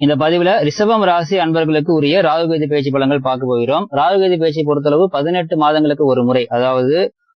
இந்த பதிவுல ரிஷபம் ராசி அன்பர்களுக்கு உரிய ராகுகதி பயிற்சி பலங்கள் பார்க்க போகிறோம். ராகுகதி பயிற்சி பொறுத்தளவு பதினெட்டு மாதங்களுக்கு ஒரு முறை அதாவது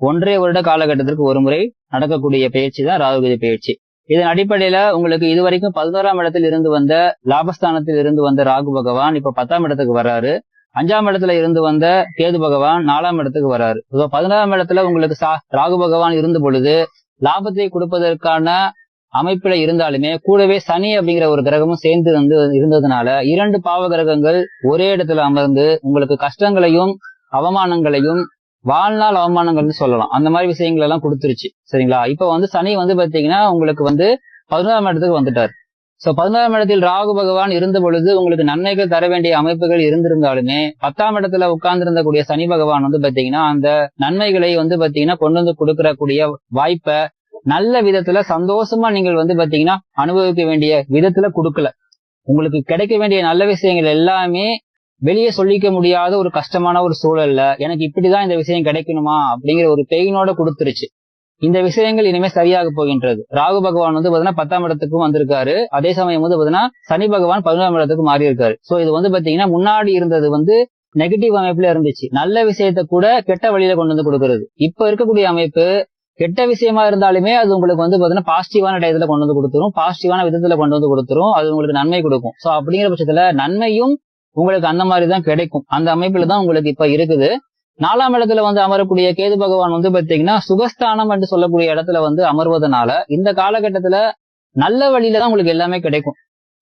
ஒன்றே வருட காலகட்டத்திற்கு ஒரு முறை நடக்கக்கூடிய பயிற்சி தான் ராகுகதி பயிற்சி. இதன் அடிப்படையில உங்களுக்கு இதுவரைக்கும் பதினோராம் இடத்தில் இருந்து வந்த லாபஸ்தானத்தில் இருந்து வந்த ராகு பகவான் இப்ப பத்தாம் இடத்துக்கு வர்றாரு. அஞ்சாம் இடத்துல இருந்து வந்த கேது பகவான் நாலாம் இடத்துக்கு வர்றாரு. இப்போ பதினோராம் இடத்துல உங்களுக்கு சா ராகு பகவான் இருந்த பொழுது லாபத்தை கொடுப்பதற்கான அமைப்புல இருந்தாலுமே கூடவே சனி அப்படிங்கிற ஒரு கிரகமும் சேர்ந்து வந்து இருந்ததுனால இரண்டு பாவ கிரகங்கள் ஒரே இடத்துல அமர்ந்து உங்களுக்கு கஷ்டங்களையும் அவமானங்களையும் வாழ்நாள் அவமானங்கள்னு சொல்லலாம். அந்த மாதிரி விஷயங்கள் எல்லாம் கொடுத்துருச்சு. சரிங்களா? இப்ப வந்து சனி வந்து பாத்தீங்கன்னா உங்களுக்கு வந்து பதினோராம் இடத்துக்கு வந்துட்டார். சோ பதினோராம் இடத்தில் ராகு பகவான் இருந்த பொழுது உங்களுக்கு நன்மைகள் தர வேண்டிய அமைப்புகள் இருந்திருந்தாலுமே பத்தாம் இடத்துல உட்கார்ந்திருந்தக்கூடிய சனி பகவான் வந்து பாத்தீங்கன்னா அந்த நன்மைகளை வந்து பாத்தீங்கன்னா கொண்டு வந்து கொடுக்கறக்கூடிய வாய்ப்பை நல்ல விதத்துல சந்தோஷமா நீங்கள் வந்து பாத்தீங்கன்னா அனுபவிக்க வேண்டிய விதத்துல கொடுக்கல. உங்களுக்கு கிடைக்க வேண்டிய நல்ல விஷயங்கள் எல்லாமே வெளியே சொல்லிக்க முடியாத ஒரு கஷ்டமான ஒரு சூழல்ல எனக்கு இப்படிதான் இந்த விஷயம் கிடைக்கணுமா அப்படிங்கிற ஒரு பெயினோட கொடுத்துருச்சு. இந்த விஷயங்கள் இனிமே சரியாக போகின்றது. ராகு பகவான் வந்து பாத்தீங்கன்னா பத்தாம் இடத்துக்கும் வந்திருக்காரு. அதே சமயம் வந்து பாத்தீங்கன்னா சனி பகவான் பதினொன்றாம் இடத்துக்கு மாறி இருக்காரு சோ இது வந்து பாத்தீங்கன்னா முன்னாடி இருந்தது வந்து நெகட்டிவ் அமைப்புல இருந்துச்சு. நல்ல விஷயத்த கூட கெட்ட வழியில கொண்டு வந்து கொடுக்கறது. இப்ப இருக்கக்கூடிய அமைப்பு கெட்ட விஷயமா இருந்தாலுமே அது உங்களுக்கு வந்து பாத்தீங்கன்னா பாசிட்டிவான டயத்துல கொண்டு வந்து கொடுத்துரும். பாசிட்டிவான விதத்துல கொண்டு வந்து கொடுத்துரும். அது உங்களுக்கு நன்மை கொடுக்கும். சோ அப்படிங்கிற பட்சத்துல நன்மையும் உங்களுக்கு அந்த மாதிரி தான் கிடைக்கும். அந்த அமைப்புல தான் உங்களுக்கு இப்ப இருக்குது. நாலாம் இடத்துல வந்து அமரக்கூடிய கேது பகவான் வந்து பாத்தீங்கன்னா சுகஸ்தானம் என்று சொல்லக்கூடிய இடத்துல வந்து அமர்வதனால இந்த காலகட்டத்துல நல்ல வழியில தான் உங்களுக்கு எல்லாமே கிடைக்கும்.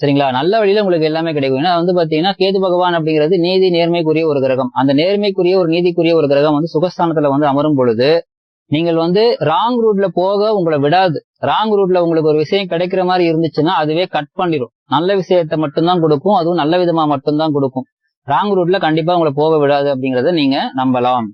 சரிங்களா? நல்ல வழியில உங்களுக்கு எல்லாமே கிடைக்கும். ஏன்னா வந்து பாத்தீங்கன்னா கேது பகவான் அப்படிங்கிறது நீதி நேர்மைக்குரிய ஒரு கிரகம். அந்த நேர்மைக்குரிய ஒரு நீதிக்குரிய ஒரு கிரகம் வந்து சுகஸ்தானத்துல வந்து அமரும் பொழுது நீங்கள் வந்து ராங் ரூட்ல போக உங்களை விடாது. ராங் ரூட்ல உங்களுக்கு ஒரு விஷயம் கிடைக்கிற மாதிரி இருந்துச்சுன்னா அதுவே கட் பண்ணிடும் நல்ல விஷயத்த மட்டும்தான் கொடுக்கும். அதுவும் நல்ல விதமா மட்டும்தான் கொடுக்கும். ராங் ரூட்ல கண்டிப்பா உங்களை போக விடாது அப்படிங்கறத நீங்க நம்பலாம்.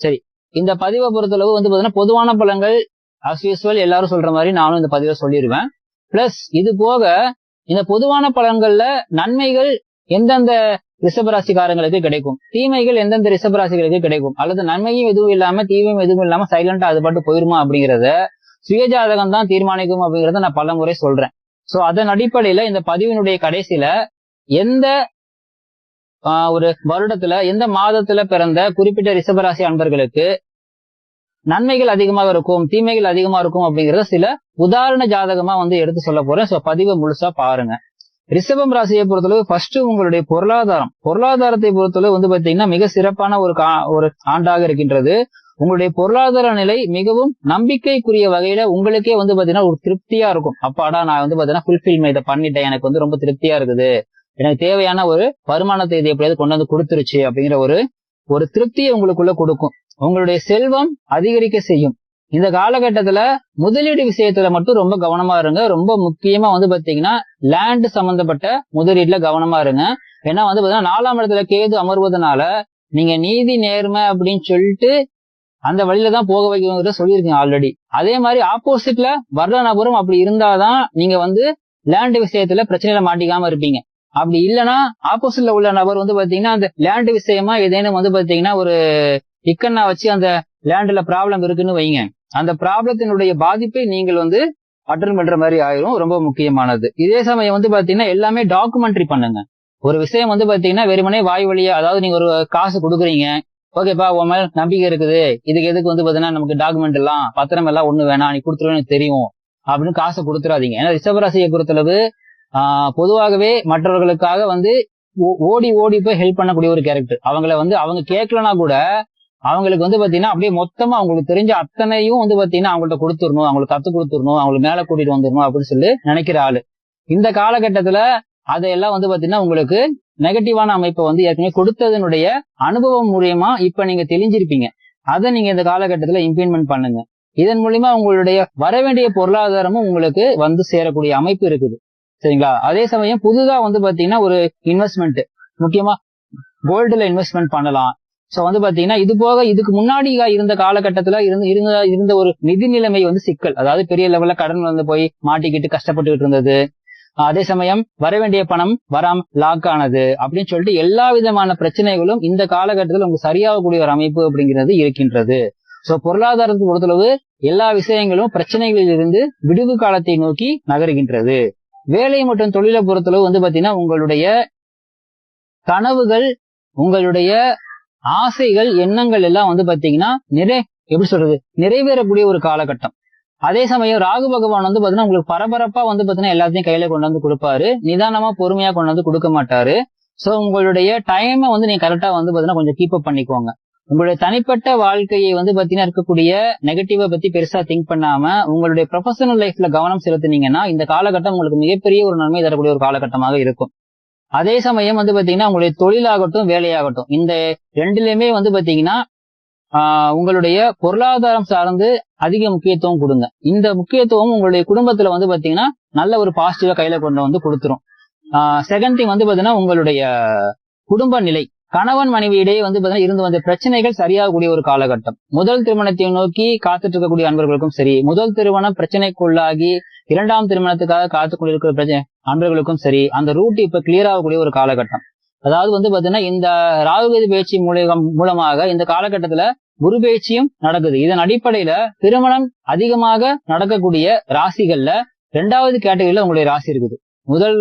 சரி இந்த பதிவை பொறுத்தளவு வந்து பாத்தீங்கன்னா பொதுவான பழங்கள் அஸ் யூஸ்வல் எல்லாரும் சொல்ற மாதிரி நானும் இந்த பதிவை சொல்லிடுவேன் பிளஸ் இது போக இந்த பொதுவான பழங்கள்ல நன்மைகள் எந்தெந்த ரிஷபராசிக்காரங்களுக்கு கிடைக்கும்? தீமைகள் எந்தெந்த ரிஷபராசிகளுக்கு கிடைக்கும்? அல்லது நன்மையும் எதுவும் இல்லாம தீமையும் எதுவும் இல்லாம சைலண்டா அது பாட்டு போயிருமா அப்படிங்கறத சுயஜாதகம் தான் தீர்மானிக்கும் அப்படிங்கறத நான் பல முறை சொல்றேன். சோ அதன் அடிப்படையில இந்த பதிவினுடைய கடைசியில எந்த ஒரு வருடத்துல எந்த மாதத்துல பிறந்த குறிப்பிட்ட ரிஷபராசி அன்பர்களுக்கு நன்மைகள் அதிகமாக இருக்கும் தீமைகள் அதிகமா இருக்கும் அப்படிங்கறத சில உதாரண ஜாதகமா வந்து எடுத்து சொல்ல போறேன். சோ பதிவை முழுசா பாருங்க. ரிஷபம் ராசியை பொறுத்தளவு ஃபர்ஸ்ட் உங்களுடைய பொருளாதாரம். பொருளாதாரத்தை பொறுத்தளவு வந்து பாத்தீங்கன்னா மிக சிறப்பான ஒரு ஒரு ஆண்டாக இருக்கின்றது. உங்களுடைய பொருளாதார நிலை மிகவும் நம்பிக்கைக்குரிய வகையில உங்களுக்கே வந்து பாத்தீங்கன்னா ஒரு திருப்தியா இருக்கும். அப்பாடா நான் வந்து பாத்தீங்கன்னா ஃபுல்ஃபில் இதை பண்ணிட்டேன். எனக்கு வந்து ரொம்ப திருப்தியா இருக்குது. எனக்கு தேவையான ஒரு வருமானத்தை இது எப்படியாவது கொண்டு வந்து கொடுத்துருச்சு அப்படிங்கிற ஒரு ஒரு திருப்தியை உங்களுக்குள்ள கொடுக்கும். உங்களுடைய செல்வம் அதிகரிக்க செய்யும். இந்த காலகட்டத்துல முதலீடு விஷயத்துல மட்டும் ரொம்ப கவனமா இருங்க. ரொம்ப முக்கியமா வந்து பாத்தீங்கன்னா லேண்ட் சம்பந்தப்பட்ட முதலீடுல கவனமா இருங்க. ஏன்னா வந்து பாத்தீங்கன்னா நாலாம் இடத்துல கேது அமர்வதனால நீங்க நீதி நேர்மை அப்படின்னு சொல்லிட்டு அந்த வழியில தான் போக வைக்கிறத சொல்லியிருக்கீங்க ஆல்ரெடி அதே மாதிரி ஆப்போசிட்ல வர்ற நபரும் அப்படி இருந்தாதான் நீங்க வந்து லேண்ட் விஷயத்துல பிரச்சனையில மாட்டிக்காம இருப்பீங்க. அப்படி இல்லைன்னா ஆப்போசிட்ல உள்ள நபர் வந்து பாத்தீங்கன்னா அந்த லேண்ட் விஷயமா ஏதேனும் வந்து பாத்தீங்கன்னா ஒரு இக்கன்னா வச்சு அந்த லேண்ட்ல ப்ராப்ளம் இருக்குன்னு வைங்க. அந்த ப்ராப்ளத்தினுடைய பாதிப்பை நீங்கள் வந்து அட்டன் பண்ற மாதிரி ஆயிரும் ரொம்ப முக்கியமானது. இதே சமயம் வந்து பாத்தீங்கன்னா எல்லாமே டாக்குமெண்ட்ரி பண்ணுங்க. ஒரு விஷயம் வந்து பாத்தீங்கன்னா வெறுமனே வாய் வழியா அதாவது நீங்க ஒரு காசு கொடுக்குறீங்க. ஓகேப்பா உன் மேல நம்பிக்கை இருக்குது. இதுக்கு எதுக்கு வந்து பாத்தீங்கன்னா நமக்கு டாக்குமெண்ட் எல்லாம் பத்திரம் எல்லாம் ஒண்ணு வேணாம் நீ கொடுத்துருவேன்னு தெரியும். அப்படின்னு காசை கொடுத்துறாதீங்க. ஏன்னா ரிஷபராசியை பொறுத்தளவு ஆஹ் பொதுவாகவே மற்றவர்களுக்காக வந்து ஓடி ஓடி போய் ஹெல்ப் பண்ணக்கூடிய ஒரு கேரக்டர் அவங்கள வந்து அவங்க கேட்கலனா கூட அவங்களுக்கு வந்து பாத்தீங்கன்னா அப்படியே மொத்தமா அவங்களுக்கு தெரிஞ்ச அத்தனையும் வந்து பாத்தீங்கன்னா அவங்கள்ட்ட கொடுத்துடணும். அவங்களுக்கு கத்து கொடுத்துடணும். அவங்களுக்கு மேல கூட்டிட்டு வந்துடணும் அப்படின்னு சொல்லி நினைக்கிற ஆளு. இந்த காலகட்டத்துல அதையெல்லாம் வந்து பாத்தீங்கன்னா உங்களுக்கு நெகட்டிவான அமைப்பை வந்து ஏற்கனவே கொடுத்ததனுடைய அனுபவம் மூலியமா இப்ப நீங்க தெளிஞ்சிருப்பீங்க. அதை நீங்க இந்த காலகட்டத்துல இம்ப்ளிமெண்ட் பண்ணுங்க. இதன் மூலியமா உங்களுடைய வர வேண்டிய பொருளாதாரமும் உங்களுக்கு வந்து சேரக்கூடிய அமைப்பு இருக்குது. சரிங்களா? அதே சமயம் புதுதா வந்து பாத்தீங்கன்னா ஒரு இன்வெஸ்ட்மெண்ட் முக்கியமா கோல்டுல இன்வெஸ்ட்மெண்ட் பண்ணலாம். சோ வந்து பாத்தீங்கன்னா இது போக இதுக்கு முன்னாடி இருந்த காலகட்டத்துல இருந்து இருந்த இருந்த ஒரு நிதி நிலைமை வந்து சிக்கல். அதாவது பெரிய லெவல்ல கடன் வந்து போய் மாட்டிக்கிட்டு கஷ்டப்பட்டுக்கிட்டு இருந்தது. அதே சமயம் வர வேண்டிய பணம் வராம லாக் ஆனது அப்படின்னு சொல்லிட்டு எல்லா விதமான பிரச்சனைகளும் இந்த காலகட்டத்தில் உங்களுக்கு சரியாகக்கூடிய ஒரு அமைப்பு அப்படிங்கிறது இருக்கின்றது. சோ பொருளாதாரத்தை பொறுத்தளவு எல்லா விஷயங்களும் பிரச்சனைகளில் இருந்து விடுவு காலத்தை நோக்கி நகர்கின்றது. வேலை மற்றும் தொழிலை பொறுத்தளவு வந்து பாத்தீங்கன்னா உங்களுடைய கனவுகள் உங்களுடைய ஆசைகள் எண்ணங்கள் எல்லாம் வந்து பாத்தீங்கன்னா நிறை எப்படி சொல்றது? நிறைவேறக்கூடிய ஒரு காலகட்டம். அதே சமயம் ராகு பகவான் வந்து பாத்தீங்கன்னா உங்களுக்கு பரபரப்பா வந்து பாத்தீங்கன்னா எல்லாத்தையும் கையில கொண்டு வந்து கொடுப்பாரு. நிதானமா பொறுமையா கொண்டு வந்து கொடுக்க மாட்டாரு. சோ உங்களுடைய டைமை வந்து நீங்க கரெக்டா வந்து பாத்தீங்கன்னா கொஞ்சம் கீப் அப் பண்ணிக்கோங்க. உங்களுடைய தனிப்பட்ட வாழ்க்கையை வந்து பாத்தீங்கன்னா இருக்கக்கூடிய நெகட்டிவை பத்தி பெருசா திங்க் பண்ணாம உங்களுடைய ப்ரொஃபஷனல் லைஃப்ல கவனம் செலுத்தினீங்கன்னா இந்த காலகட்டம் உங்களுக்கு மிகப்பெரிய ஒரு நன்மை தரக்கூடிய ஒரு காலகட்டமாக இருக்கும். அதே சமயம் வந்து பாத்தீங்கன்னா உங்களுடைய தொழிலாகட்டும் வேலையாகட்டும் இந்த ரெண்டுலயுமே வந்து பாத்தீங்கன்னா ஆஹ் உங்களுடைய பொருளாதாரம் சார்ந்து அதிக முக்கியத்துவம் கொடுங்க. இந்த முக்கியத்துவம் உங்களுடைய குடும்பத்துல வந்து பாத்தீங்கன்னா நல்ல ஒரு பாசிட்டிவா கையில கொண்டு வந்து கொடுத்துரும். செகண்ட் திங் வந்து பாத்தீங்கன்னா உங்களுடைய குடும்ப நிலை. கணவன் மனைவி இடையே வந்து பாத்தீங்கன்னா இருந்து வந்த பிரச்சனைகள் சரியாகக்கூடிய ஒரு காலகட்டம். முதல் திருமணத்தை நோக்கி காத்துட்டு இருக்கக்கூடிய அன்பர்களுக்கும் சரி முதல் திருமணம் பிரச்சனைக்குள்ளாகி இரண்டாம் திருமணத்துக்காக காத்து கொண்டிருக்கிற பிரச்சனை அன்பர்களுக்கும் சரி அந்த ரூட் இப்ப கிளியர் ஆகக்கூடிய ஒரு காலகட்டம். அதாவது வந்து பாத்தீங்கன்னா இந்த ராகுகதி பயிற்சி மூலியம் மூலமாக இந்த காலகட்டத்துல குரு பயிற்சியும் நடக்குது. இதன் அடிப்படையில திருமணம் அதிகமாக நடக்கக்கூடிய ராசிகள்ல ரெண்டாவது கேட்டகரியில உங்களுடைய ராசி இருக்குது. முதல்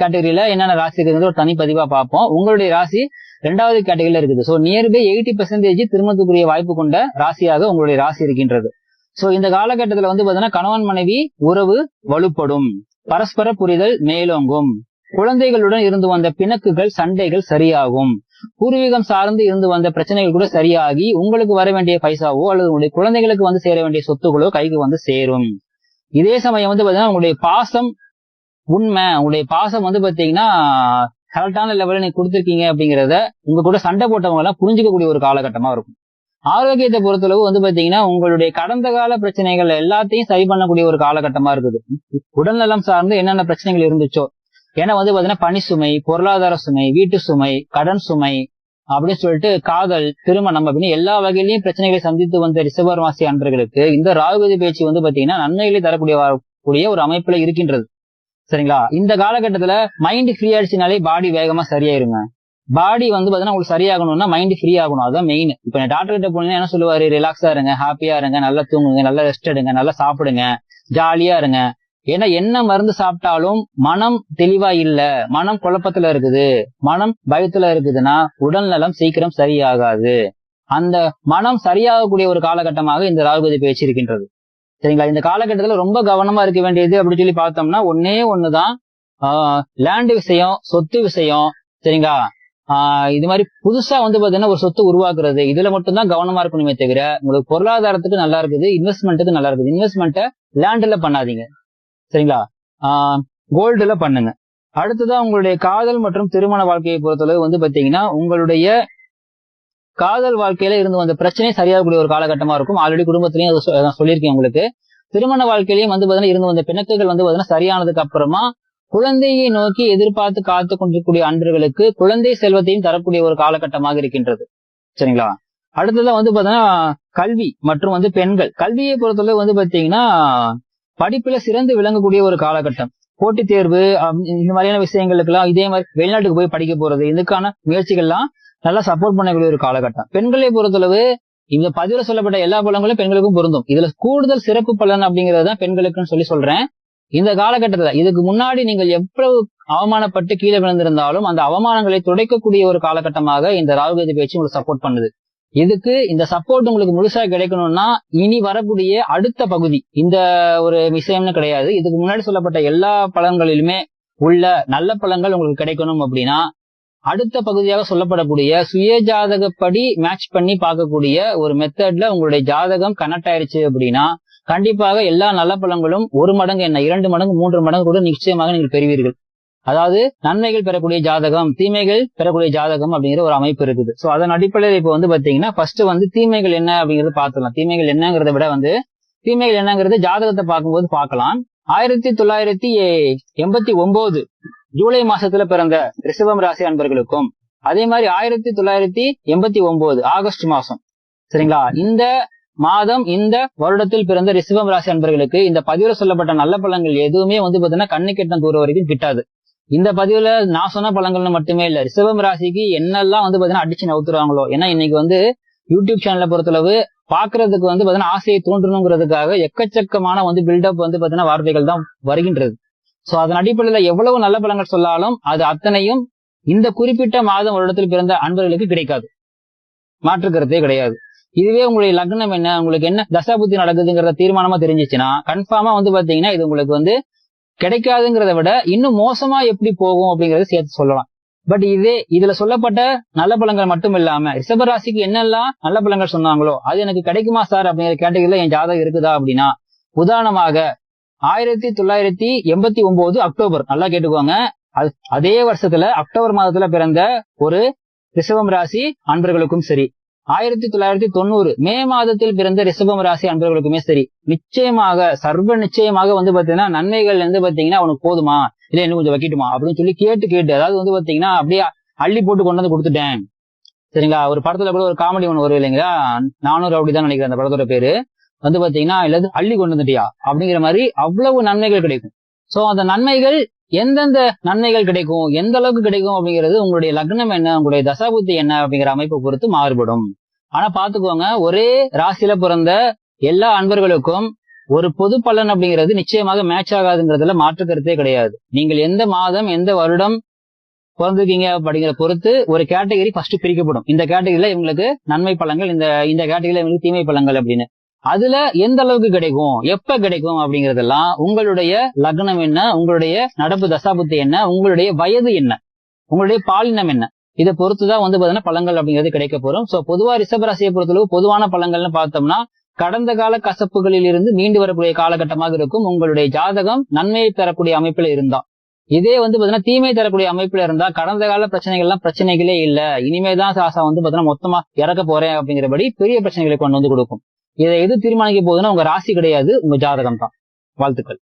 கேட்டகரியில என்னென்ன ராசி இருக்குங்கிறது ஒரு தனிப்பதிவா பார்ப்போம். உங்களுடைய ராசி ரெண்டாவது கேட்டகரியில இருக்குது. சோ நியர்பை எயிட்டி பெர்சன்டேஜ் திருமணத்துக்குரிய வாய்ப்பு கொண்ட ராசியாக உங்களுடைய ராசி இருக்கின்றது. சோ இந்த காலகட்டத்துல வந்து பாத்தீங்கன்னா கணவன் மனைவி உறவு வலுப்படும். பரஸ்பர புரிதல் மேலோங்கும். குழந்தைகளுடன் இருந்து வந்த பிணக்குகள் சண்டைகள் சரியாகும். பூர்வீகம் சார்ந்து இருந்து வந்த பிரச்சனைகள் கூட சரியாகி உங்களுக்கு வர வேண்டிய பைசாவோ அல்லது உங்களுடைய குழந்தைகளுக்கு வந்து சேர வேண்டிய சொத்துக்களோ கைக்கு வந்து சேரும். இதே சமயம் வந்து பாத்தீங்கன்னா உங்களுடைய பாசம் உண்மை. உங்களுடைய பாசம் வந்து பாத்தீங்கன்னா கரெக்டான லெவலில் நீங்க கொடுத்துருக்கீங்க அப்படிங்கறத உங்க கூட சண்டை போட்டவங்க எல்லாம் புரிஞ்சுக்கக்கூடிய ஒரு காலகட்டமா இருக்கும். ஆரோக்கியத்தை பொறுத்தளவு வந்து பாத்தீங்கன்னா உங்களுடைய கடந்த கால பிரச்சனைகள் எல்லாத்தையும் சரி பண்ணக்கூடிய ஒரு காலகட்டமா இருக்குது. உடல்நலம் சார்ந்து என்னென்ன பிரச்சனைகள் இருந்துச்சோ ஏன்னா வந்து பாத்தீங்கன்னா பணி சுமை பொருளாதார சுமை வீட்டு சுமை கடன் சுமை அப்படின்னு சொல்லிட்டு காதல் திருமணம் அப்படின்னு எல்லா வகையிலையும் பிரச்சனைகளை சந்தித்து வந்த ரிசர்வர்வாசி அன்பர்களுக்கு இந்த ராகுபதி பேச்சு வந்து பாத்தீங்கன்னா நன்மைகளை தரக்கூடிய கூடிய ஒரு அமைப்புல இருக்கின்றது. சரிங்களா? இந்த காலகட்டத்துல மைண்ட் ஃப்ரீ ஆயிடுச்சுனாலே பாடி வேகமா சரியாயிருங்க. பாடி வந்து பாத்தீங்கன்னா உங்களுக்கு சரியாகணும்னா மைண்ட் ஃப்ரீ ஆகணும். அதான் மெயின் இப்ப நான் டாக்டர் கிட்ட போனீங்கன்னா என்ன சொல்லுவாரு? ரிலாக்ஸா இருங்க ஹாப்பியா இருங்க நல்லா தூங்குங்க நல்லா ரெஸ்ட் எடுங்க நல்லா சாப்பிடுங்க ஜாலியா இருங்க. ஏன்னா என்ன மருந்து சாப்பிட்டாலும் மனம் தெளிவா இல்ல மனம் குழப்பத்துல இருக்குது மனம் பயத்துல இருக்குதுன்னா உடல் நலம் சீக்கிரம் சரியாகாது. அந்த மனம் சரியாகக்கூடிய ஒரு காலகட்டமாக இந்த ராகுபதி பேச்சு இருக்கின்றது சரிங்களா? இந்த காலகட்டத்துல ரொம்ப கவனமா இருக்க வேண்டியது அப்படின்னு சொல்லி பார்த்தோம்னா ஒன்னே ஒண்ணுதான். லேண்டு விஷயம் சொத்து விஷயம் சரிங்களா? இது மாதிரி புதுசா வந்து பாத்தீங்கன்னா ஒரு சொத்து உருவாக்குறது இதுல மட்டும்தான் கவனமா இருக்கணுமே தவிர உங்களுக்கு பொருளாதாரத்துக்கு நல்லா இருக்குது இன்வெஸ்ட்மெண்ட்டுக்கு நல்லா இருக்குது. இன்வெஸ்ட்மெண்ட்டை லேண்ட்ல பண்ணாதீங்க. சரிங்களா? கோல்டுல பண்ணுங்க. அடுத்ததான் உங்களுடைய காதல் மற்றும் திருமண வாழ்க்கையை பொறுத்தளவு வந்து பாத்தீங்கன்னா உங்களுடைய காதல் வாழ்க்கையில இருந்து வந்த பிரச்சனை சரியாகக்கூடிய ஒரு காலகட்டமா இருக்கும். ஆல்ரெடி குடும்பத்திலையும் நான் சொல்லியிருக்கேன் உங்களுக்கு. திருமண வாழ்க்கையிலையும் வந்து பாத்தீங்கன்னா இருந்து வந்த பிணக்குகள் வந்து பாத்தீங்கன்னா சரியானதுக்கு அப்புறமா குழந்தையை நோக்கி எதிர்பார்த்து காத்து கொண்டிருக்கூடிய அன்பர்களுக்கு குழந்தை செல்வத்தையும் தரக்கூடிய ஒரு காலகட்டமாக இருக்கின்றது. சரிங்களா? அடுத்ததான் வந்து பாத்தீங்கன்னா கல்வி மற்றும் வந்து பெண்கள். கல்வியை பொறுத்தளவு வந்து பாத்தீங்கன்னா படிப்புல சிறந்து விளங்கக்கூடிய ஒரு காலகட்டம். போட்டித் தேர்வு இந்த மாதிரியான விஷயங்களுக்கெல்லாம் இதே மாதிரி வெளிநாட்டுக்கு போய் படிக்க போறது இதுக்கான முயற்சிகள்லாம் நல்லா சப்போர்ட் பண்ணக்கூடிய ஒரு காலகட்டம். பெண்களை பொறுத்தளவு இந்த பதிவுல சொல்லப்பட்ட எல்லா பலன்களும் பெண்களுக்கும் பொருந்தும். இதுல கூடுதல் சிறப்பு பலன் அப்படிங்கறத பெண்களுக்குன்னு சொல்லி சொல்றேன். இந்த காலகட்டத்துல இதுக்கு முன்னாடி நீங்கள் எவ்வளவு அவமானப்பட்டு கீழே விழுந்திருந்தாலும் அந்த அவமானங்களை துடைக்கக்கூடிய ஒரு காலகட்டமாக இந்த ராகுகதி பேச்சு உங்களுக்கு சப்போர்ட் பண்ணுது. இதுக்கு இந்த சப்போர்ட் உங்களுக்கு முழுசா கிடைக்கணும்னா இனி வரக்கூடிய அடுத்த பகுதி இந்த ஒரு விஷயம்னு கிடையாது. இதுக்கு முன்னாடி சொல்லப்பட்ட எல்லா பலன்களிலுமே உள்ள நல்ல பலன்கள் உங்களுக்கு கிடைக்கணும் அப்படின்னா அடுத்த பகுதியாக சொல்லப்படக்கூடிய சுய ஜாதகப்படி மேட்ச் பண்ணி பார்க்கக்கூடிய ஒரு மெத்தட்ல உங்களுடைய ஜாதகம் கனெக்ட் ஆயிருச்சு அப்படின்னா கண்டிப்பாக எல்லா நல்ல பழங்களும் ஒரு மடங்கு என்ன இரண்டு மடங்கு மூன்று மடங்கு கூட நிச்சயமாக நீங்கள் பெறுவீர்கள். அதாவது நன்மைகள் பெறக்கூடிய ஜாதகம் தீமைகள் பெறக்கூடிய ஜாதகம் அப்படிங்கிற ஒரு அமைப்பு இருக்குது. சோ அதன் அடிப்படையில் இப்போ வந்து பாத்தீங்கன்னா ஃபர்ஸ்ட் வந்து தீமைகள் என்ன அப்படிங்கறது பார்த்துக்கலாம் தீமைகள் என்னங்கிறத விட வந்து தீமைகள் என்னங்கிறது ஜாதகத்தை பார்க்கும்போது பார்க்கலாம். ஆயிரத்தி தொள்ளாயிரத்தி எண்பத்தி ஒன்பது ஜூலை மாசத்துல பிறந்த ரிஷபம் ராசி அன்பர்களுக்கும் அதே மாதிரி ஆயிரத்தி தொள்ளாயிரத்தி எண்பத்தி ஒன்பது ஆகஸ்ட் மாசம். சரிங்களா? இந்த மாதம் இந்த வருடத்தில் பிறந்த ரிசிவம் ராசி அன்பர்களுக்கு இந்த பதிவுல சொல்லப்பட்ட நல்ல பழங்கள் எதுவுமே வந்து பாத்தீங்கன்னா கண்ணு கெட்டம் தூரம் வரைக்கும் கிட்டாது. இந்த பதிவுல நான் சொன்ன பழங்கள்னு மட்டுமே இல்ல ரிசவம் ராசிக்கு என்னெல்லாம் வந்து பாத்தீங்கன்னா அடிச்சு நவுத்துறாங்களோ ஏன்னா இன்னைக்கு வந்து யூடியூப் சேனலை பொறுத்தளவு பாக்குறதுக்கு வந்து பாத்தீங்கன்னா ஆசையை தூண்டணுங்கிறதுக்காக எக்கச்சக்கமான வந்து பில்டப் வந்து பாத்தீங்கன்னா வார்த்தைகள் தான் வருகின்றது. சோ அதன் அடிப்படையில எவ்வளவு நல்ல பழங்கள் சொல்லாலும் அது அத்தனையும் இந்த குறிப்பிட்ட மாதம் வருடத்தில் பிறந்த அன்பர்களுக்கு கிடைக்காது. மாற்று கருத்தே கிடையாது. இதுவே உங்களுடைய லக்னம் என்ன? உங்களுக்கு என்ன தசாபுத்தி நடக்குதுங்கிறத தீர்மானமா தெரிஞ்சிச்சுன்னா கன்ஃபார்மா வந்து பாத்தீங்கன்னா இது உங்களுக்கு வந்து கிடைக்காதுங்கிறத விட இன்னும் மோசமா எப்படி போகும் அப்படிங்கறத சேர்த்து சொல்லலாம். பட் இதே இதுல சொல்லப்பட்ட நல்ல பழங்கள் மட்டும் இல்லாம ரிஷபராசிக்கு என்னெல்லாம் நல்ல பழங்கள் சொன்னாங்களோ அது எனக்கு கிடைக்குமா சார் அப்படிங்கிற கேட்டகரியில என் ஜாதகம் இருக்குதா அப்படின்னா உதாரணமாக ஆயிரத்தி தொள்ளாயிரத்தி எண்பத்தி ஒன்பது அக்டோபர். நல்லா கேட்டுக்கோங்க. அது அதே வருஷத்துல அக்டோபர் மாதத்துல பிறந்த ஒரு ரிஷபம் ராசி அன்பர்களுக்கும் சரி. ஆயிரத்தி தொள்ளாயிரத்தி தொண்ணூறு மே மாதத்தில் பிறந்த ரிஷபம் ராசி அன்பர்களுக்குமே சரி நிச்சயமாக சர்வ நிச்சயமாக வந்து பாத்தீங்கன்னா நன்மைகள் வந்து பாத்தீங்கன்னா அவனுக்கு போதுமா? இல்ல இன்னும் கொஞ்சம் வைக்கட்டுமா? அப்படின்னு சொல்லி கேட்டு கேட்டு அதாவது வந்து பாத்தீங்கன்னா அப்படியே அள்ளி போட்டு கொண்டு வந்து கொடுத்துட்டேன். சரிங்களா? ஒரு படத்துல கூட ஒரு காமெடி ஒன்று வரும் இல்லைங்களா? நானூறு அப்படிதான் நினைக்கிறேன் அந்த படத்தோட பேரு. வந்து பாத்தீங்கன்னா இல்லது அள்ளி கொண்டு வந்துட்டியா? அப்படிங்கிற மாதிரி அவ்வளவு நன்மைகள் கிடைக்கும். சோ அந்த நன்மைகள் எந்தெந்த நன்மைகள் கிடைக்கும்? எந்த அளவுக்கு கிடைக்கும் அப்படிங்கிறது உங்களுடைய லக்னம் என்ன? உங்களுடைய தசாபுத்தி என்ன? அப்படிங்கிற அமைப்பை பொறுத்து மாறுபடும். ஆனா பாத்துக்கோங்க ஒரே ராசியில பிறந்த எல்லா அன்பர்களுக்கும் ஒரு பொது பலன் அப்படிங்கிறது நிச்சயமாக மேட்ச் ஆகாதுங்கிறதுல மாற்று கருத்தே கிடையாது. நீங்கள் எந்த மாதம் எந்த வருடம் பிறந்திருக்கீங்க அப்படிங்கிற பொறுத்து ஒரு கேட்டகரி ஃபர்ஸ்ட் பிரிக்கப்படும். இந்த கேட்டகரியில இவங்களுக்கு நன்மை பழங்கள் இந்த இந்த கேட்டகரியில இவங்களுக்கு தீமை பழங்கள் அப்படின்னு. அதுல எந்த அளவுக்கு கிடைக்கும் எப்ப கிடைக்கும் அப்படிங்கறதெல்லாம் உங்களுடைய லக்னம் என்ன உங்களுடைய நடப்பு தசாபுத்தி என்ன உங்களுடைய வயது என்ன உங்களுடைய பாலினம் என்ன இதை பொறுத்துதான் வந்து பாத்தீங்கன்னா பழங்கள் அப்படிங்கிறது கிடைக்க போறோம். சோ பொதுவா ரிஷபராசியை பொறுத்தளவு பொதுவான பழங்கள்னு பார்த்தோம்னா கடந்த கால கசப்புகளில் இருந்து மீண்டு வரக்கூடிய காலகட்டமாக இருக்கும். உங்களுடைய ஜாதகம் நன்மையை தரக்கூடிய அமைப்புல இருந்தா. இதே வந்து பாத்தீங்கன்னா தீமை தரக்கூடிய அமைப்புல இருந்தா கடந்த கால பிரச்சனைகள்லாம் பிரச்சனைகளே இல்ல. இனிமேதான் சாசா வந்து பாத்தீங்கன்னா மொத்தமா இறக்க போறேன் அப்படிங்கிறபடி பெரிய பிரச்சனைகளை கொண்டு வந்து கொடுக்கும். இதை எது தீர்மானிக்க போகுதுன்னா உங்க ராசி கிடையாது உங்க ஜாதகம் தான் வாழ்த்துக்கள்.